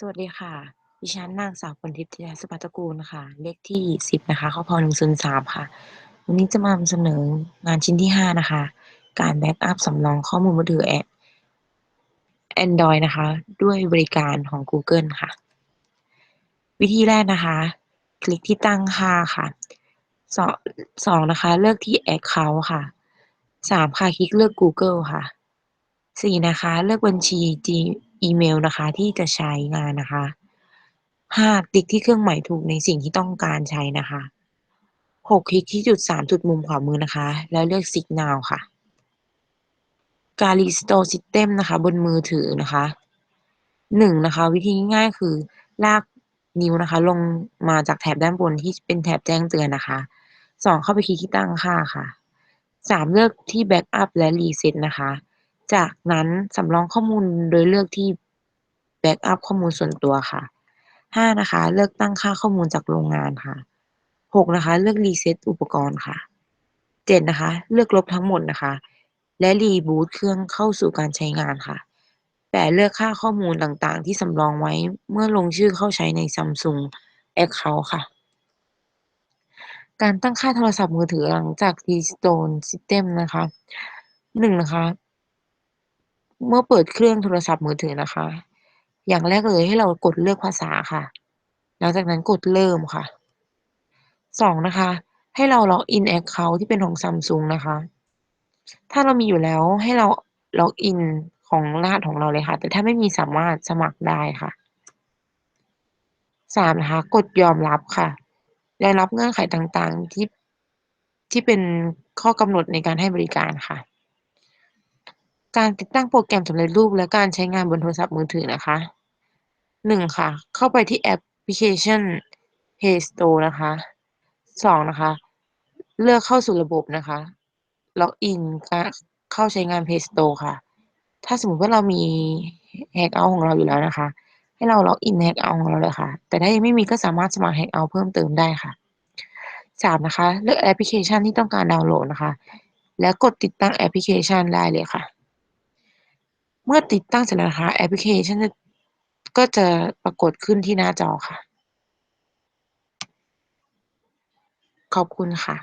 สวัสดีค่ะ ดิฉันนางสาวพรทิพย์ธีรสุภาตกูลค่ะ เลขที่10นะคะคพ.103ค่ะ วันนี้จะมานำเสนองานชิ้นที่5นะคะ การแบ็กอัปสำรองข้อมูลมือถือแอแอนดรอยนะคะ ด้วยบริการของกูเกิลค่ะ วิธีแรกนะคะ คลิกที่ตั้งค่าค่ะสอ2นะคะ เลือกที่แอกเคานต์ค่ะ3ค่ะ คลิกเลือกกูเกิลค่ะ4นะคะ เลือกบัญชีจี อีเมลนะคะ ที่จะใช้งานนะคะ5ติ๊กที่เครื่องหมายถูกในสิ่งที่ต้องการใช้นะคะ6คลิกที่จุด3จุดมุมขวามือนะคะ แล้วเลือก Sign Now ค่ะการ Restore System นะคะ บนมือถือนะคะ1นะคะ วิธีง่ายๆคือลากนิ้วนะคะ ลงมาจากแถบด้านบนที่เป็นแถบแจ้งเตือนนะคะ2เข้าไปคลิกที่ตั้งค่าค่ะ3เลือกที่แบ็กอัปและ Reset นะคะ จากนั้นสำรองข้อมูลโดยเลือกที่แบ็กอัปข้อมูลส่วนตัวค่ะ 5 นะคะ เลือกตั้งค่าข้อมูลจากโรงงานค่ะ 6 นะคะ เลือก Reset อุปกรณ์ค่ะ 7 นะคะ เลือกลบทั้งหมดนะคะ และ Reboot เครื่องเข้าสู่การใช้งานค่ะ 8 เลือกค่าข้อมูลต่างๆ ที่สำรองไว้เมื่อลงชื่อเข้าใช้ใน Samsung แอกเคานต์ค่ะ การตั้งค่าโทรศัพท์มือถือหลังจาก Restore System นะคะ 1 นะคะ เมื่อเปิดเครื่องโทรศัพท์มือถือนะคะ อย่างแรกเลยให้เรากดเลือกภาษาค่ะ หลังจากนั้นกดเริ่มค่ะ2นะคะ ให้เราล็อกอินแอกเคาที่เป็นของ Samsung นะคะ ถ้าเรามีอยู่แล้วให้เราล็อกอินของรหัสของเราเลยค่ะ แต่ถ้าไม่มีสามารถสมัครได้ค่ะ3นะคะกดยอมรับค่ะและรับเงื่อนไขต่างๆที่ที่เป็นข้อกำหนดในการให้บริการค่ะ การติดตั้งโปรแกรมสำเร็จรูปและการใช้งานบนโทรศัพท์มือถือนะคะ1ค่ะ เข้าไปที่แอปพลิเคชัน Play Store นะคะ2นะคะ เลือกเข้าสู่ระบบนะคะ ล็อกอินการเข้าใช้งาน Play Store ค่ะ ถ้าสมมติว่าเรามีแฮงเอาต์ของเราอยู่แล้วนะคะ ให้เราล็อกอินแฮงเอาต์ของเราเลยค่ะ แต่ถ้ายังไม่มีก็สามารถสมัครแฮงเอาต์เพิ่มเติมได้ค่ะ3นะคะ เลือกแอปพลิเคชันที่ต้องการดาวน์โหลดนะคะ แล้วกดติดตั้งแอปพลิเคชันได้เลยค่ะ เมื่อติดตั้งเสร็จแล้วนะคะแอปพลิเคชันก็จะปรากฏขึ้นที่หน้าจอค่ะ ขอบคุณค่ะ